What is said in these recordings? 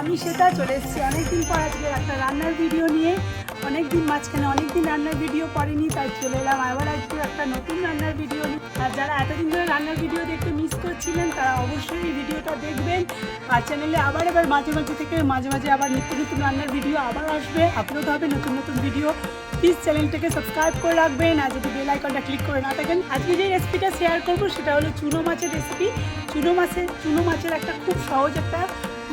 আমি সেটা চলে এসেছি অনেকদিন পর আজকে একটা রান্নার ভিডিও নিয়ে। অনেকদিন, মাঝখানে অনেকদিন রান্নার ভিডিও করেনি, তাই চলে এলাম আবার আজকে একটা নতুন রান্নার ভিডিও আর যারা এতদিন ধরে রান্নার ভিডিও দেখতে মিস করছিলেন, তারা অবশ্যই এই ভিডিওটা দেখবেন। আর চ্যানেলে আবার এবার মাঝে মাঝে থেকে মাঝে মাঝে আবার নিত্য নতুন রান্নার ভিডিও আবার আসবে। আপলোড হবে নতুন নতুন ভিডিও প্লিজ চ্যানেলটাকে সাবস্ক্রাইব করে রাখবেন। আর যদি বেল আইকনটা ক্লিক করে না থাকেন, আজকে যে রেসিপিটা শেয়ার করব, সেটা হলো চুনো মাছের রেসিপি চুনো মাছের চুনো মাছের একটা খুব সহজ একটা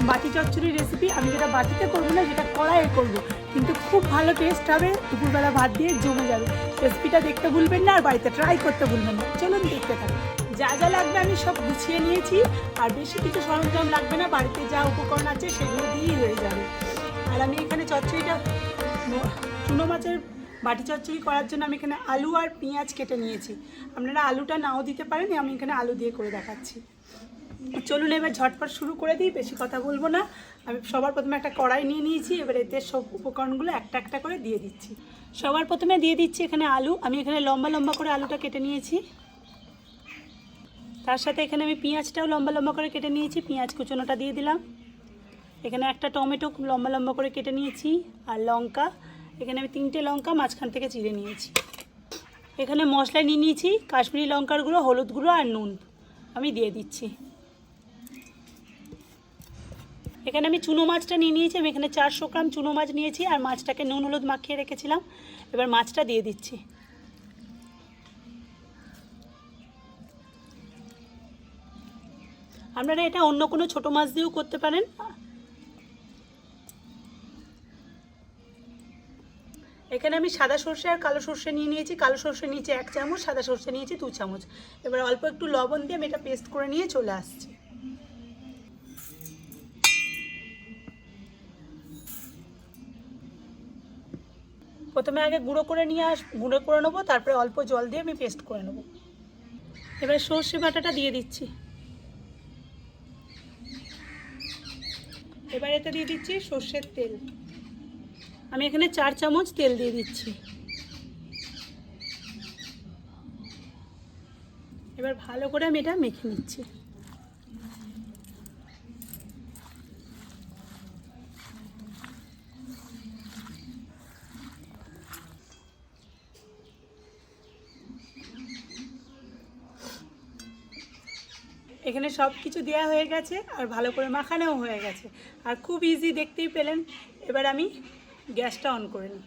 বাটি চচ্চড়ির রেসিপি আমি যেটা বাটিতে করব না যেটা কড়াইয়ে করব। কিন্তু খুব ভালো টেস্ট হবে, দুপুরবেলা ভাত দিয়ে জমে যাবে। রেসিপিটা দেখতে ভুলবেন না, আর বাড়িতে ট্রাই করতে ভুলবেন না। চলুন দেখতে থাকুন। যা যা লাগবে আমি সব গুছিয়ে নিয়েছি, আর বেশি কিছু সরঞ্জাম লাগবে না, বাড়িতে যা উপকরণ আছে সেগুলো দিয়েই হয়ে যাবে। আর আমি এখানে চচ্চড়িটা, চুনো মাছের বাটি চচ্চড়ি করার জন্য আমি এখানে আলু আর পেঁয়াজ কেটে নিয়েছি। আপনারা আলুটা নাও দিতে পারেন, আমি এখানে আলু দিয়ে করে দেখাচ্ছি। চলুন এবার ঝটপট শুরু করে দিই, বেশি কথা বলব না। আমি সবার প্রথমে একটা কড়াই নিয়ে নিয়েছি, এবার এতে সব উপকরণগুলো একটা একটা করে দিয়ে দিচ্ছি। সবার প্রথমে দিয়ে দিচ্ছি এখানে আলু। আমি এখানে লম্বা লম্বা করে আলুটা কেটে নিয়েছি। তার সাথে এখানে আমি পেঁয়াজটাও লম্বা লম্বা করে কেটে নিয়েছি, পেঁয়াজ কুচনোটা দিয়ে দিলাম। এখানে একটা টমেটো লম্বা লম্বা করে কেটে নিয়েছি, আর লঙ্কা। এখানে আমি তিনটে লঙ্কা মাঝখান থেকে চিড়ে নিয়েছি। এখানে মশলা নিয়ে নিয়েছি, কাশ্মীরি লঙ্কার গুঁড়ো, হলুদ গুঁড়ো, আর নুন আমি দিয়ে দিচ্ছি। এখানে আমি চুনো মাছটা নিয়ে নিয়েছি, আমি এখানে চারশো গ্রাম চুনো মাছ নিয়েছি আর মাছটাকে নুন হলুদ মাখিয়ে রেখেছিলাম। এবার মাছটা দিয়ে দিচ্ছি। আপনারা এটা অন্য কোনো ছোটো মাছ দিয়েও করতে পারেন। এখানে আমি সাদা সর্ষে আর কালো সর্ষে নিয়ে নিয়েছি। কালো সর্ষে নিয়েছি এক চামচ, সাদা সর্ষে নিয়েছি দু চামচ। এবার অল্প একটু লবণ দিয়ে আমি এটা পেস্ট করে নিয়ে চলে আসছি। প্রথমে আগে গুঁড়ো করে নিয়ে আস, গুঁড়ো করে নেব, তারপরে অল্প জল দিয়ে আমি পেস্ট করে নেব। এবার সর্ষে বাটাটা দিয়ে দিচ্ছি। এবার এতে দিয়ে দিচ্ছি সর্ষের তেল। আমি এখানে চার চামচ তেল দিয়ে দিচ্ছি। এবার ভালো করে আমি এটা মেখে নিচ্ছি। এখানে সব কিছু দেওয়া হয়ে গেছে আর ভালো করে মাখানোও হয়ে গেছে। আর খুব ইজি দেখতেই পেলেন। এবার আমি গ্যাসটা অন করে নিই।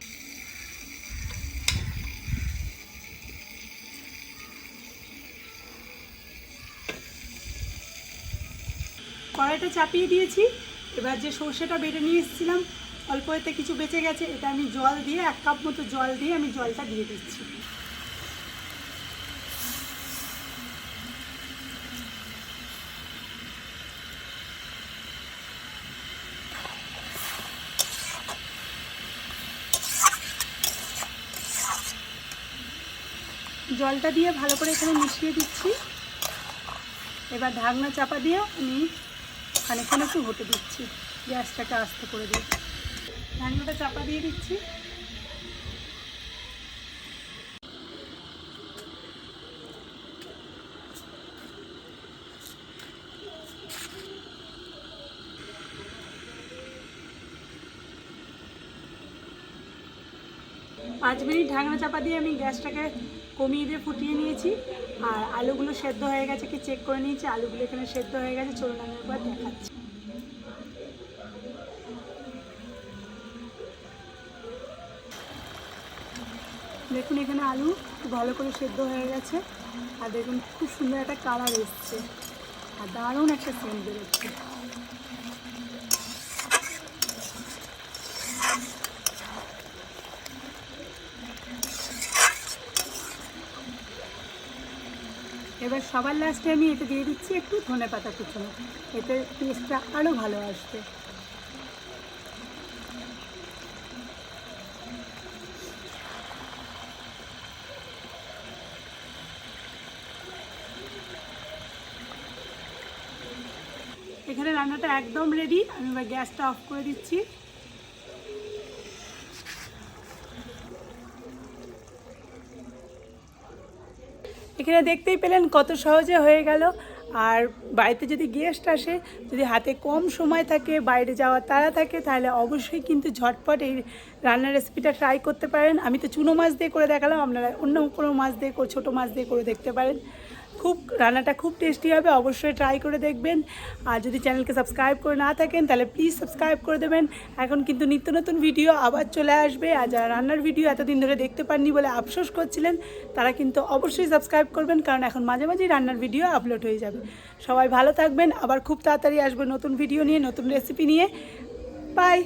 কড়াইটা চাপিয়ে দিয়েছি। এবার যে সর্ষেটা বেটে নিয়ে এসেছিলাম, অল্প এতে কিছু বেঁচে গেছে, এটা আমি জল দিয়ে, এক কাপ মতো জল দিয়ে আমি জলটা দিয়ে দিচ্ছি। জলটা দিয়ে ভালো করে এখানে মিশিয়ে দিচ্ছি। এবার ঢাকনা চাপা দিয়ে আমি খানিক্ষণ একটু হতে দিচ্ছি। গ্যাসটাকে আস্তে করে দিয়ে ঢাকনাটা চাপা দিয়ে দিচ্ছি। পাঁচ মিনিট ঢাকনা চাপা দিয়ে আমি গ্যাসটাকে কমিয়ে দিয়ে ফুটিয়ে নিয়েছি। আর আলুগুলো সেদ্ধ হয়ে গেছে, কি চেক করে নিয়েছি, আলুগুলো এখানে সেদ্ধ হয়ে গেছে, চলুন আমি একবার দেখাচ্ছি। দেখুন, এখানে আলু ভালো করে সেদ্ধ হয়ে গেছে, আর দেখুন, খুব সুন্দর একটা কালার এসছে। আর দারুণ একটা সেন্ট বেরোচ্ছে। এবার সবার লাস্টে আমি এতে দিয়ে দিচ্ছি একটু ধনে পাতা কুচনো এতে টেস্টটা আরও ভালো আসবে। এখানে রান্নাটা একদম রেডি আমি এবার গ্যাসটা অফ করে দিচ্ছি। এখানে দেখতেই পেলেন কত সহজে হয়ে গেল। আর বাড়িতে যদি গেস্ট আসে, যদি হাতে কম সময় থাকে, বাইরে যাওয়ার তাড়া থাকে, তাহলে অবশ্যই কিন্তু ঝটপট এই রান্নার রেসিপিটা ট্রাই করতে পারেন। আমি তো চুনো মাছ দিয়ে করে দেখালাম, আপনারা অন্য কোনো মাছ দিয়ে ছোটো মাছ দিয়ে করে দেখতে পারেন। খুব, রান্নাটা খুব টেস্টি হবে, অবশ্যই ট্রাই করে দেখবেন। আর যদি চ্যানেলকে সাবস্ক্রাইব করে না থাকেন, তাহলে প্লিজ সাবস্ক্রাইব করে দেবেন। এখন কিন্তু নিত্য নতুন ভিডিও আবার চলে আসবে। আর যারা রান্নার ভিডিও এতদিন ধরে দেখতে পাননি বলে আফসোস করছিলেন, তারা কিন্তু অবশ্যই সাবস্ক্রাইব করবেন, কারণ এখন মাঝে মাঝেই রান্নার ভিডিও আপলোড হয়ে যাবে। সবাই ভালো থাকবেন, আবার খুব তাড়াতাড়ি আসবে নতুন ভিডিও নিয়ে, নতুন রেসিপি নিয়ে। বাই